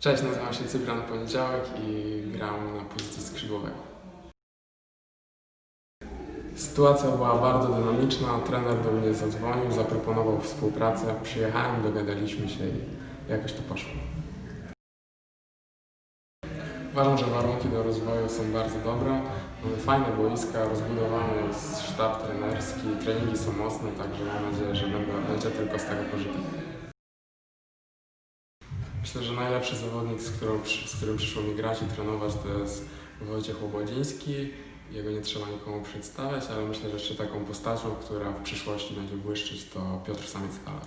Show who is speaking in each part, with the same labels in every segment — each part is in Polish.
Speaker 1: Cześć, nazywam się Cyprian Poniedziałek i gram na pozycji skrzydłowego. Sytuacja była bardzo dynamiczna. Trener do mnie zadzwonił, zaproponował współpracę. Przyjechałem, dogadaliśmy się i jakoś to poszło. Uważam, że warunki do rozwoju są bardzo dobre. Mamy fajne boiska, rozbudowany jest sztab trenerski, treningi są mocne, także mam nadzieję, że będzie tylko z tego pożytek. Myślę, że najlepszy zawodnik, z, z którym przyszło mi grać i trenować, to jest Wojciech Łobłodziński. Jego nie trzeba nikomu przedstawiać, ale myślę, że jeszcze taką postacią, która w przyszłości będzie błyszczeć, to Piotr Samiec-Kalar.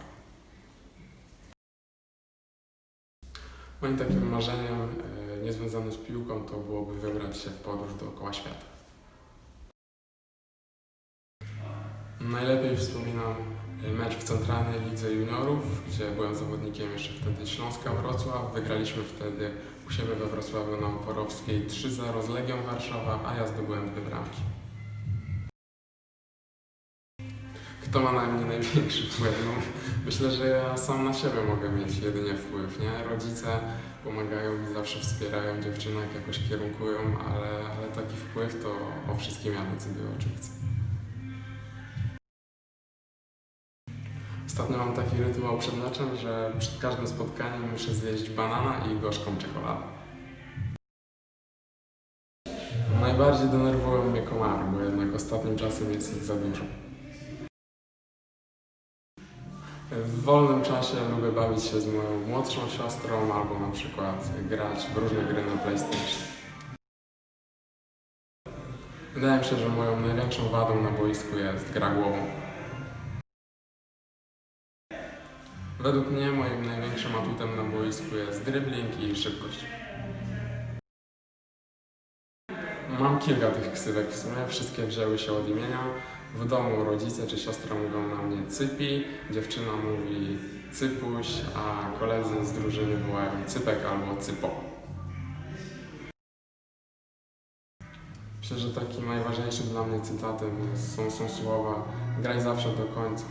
Speaker 1: Moim takim marzeniem e, niezwiązanym z piłką to byłoby wybrać się w podróż dookoła świata. Najlepiej wspominam mecz w Centralnej Lidze Juniorów, gdzie byłem zawodnikiem jeszcze wtedy Śląska Wrocław. Wygraliśmy wtedy u siebie we Wrocławiu na Oporowskiej 3-0 z Legią Warszawa, a ja zdobyłem dwie bramki. Kto ma na mnie największy wpływ? No, myślę, że ja sam na siebie mogę mieć jedynie wpływ, nie? Rodzice pomagają mi, zawsze wspierają dziewczynek, jakoś kierunkują, ale, ale taki wpływ to o wszystkim ja decyduję, o Ostatnio mam taki rytuał przed meczem, że przed każdym spotkaniem muszę zjeść banana i gorzką czekoladę. Najbardziej denerwują mnie komary, bo jednak ostatnim czasem jest ich za dużo. W wolnym czasie lubię bawić się z moją młodszą siostrą albo na przykład grać w różne gry na PlayStation. Wydaje mi się, że moją największą wadą na boisku jest gra głową. Według mnie moim największym atutem na boisku jest dribbling i szybkość. Mam kilka tych ksywek w sumie, wszystkie wzięły się od imienia. W domu rodzice czy siostra mówią na mnie Cypi, dziewczyna mówi Cypuś, a koledzy z drużyny wołają Cypek albo Cypo. Myślę, że takim najważniejszym dla mnie cytatem są, są słowa graj zawsze do końca.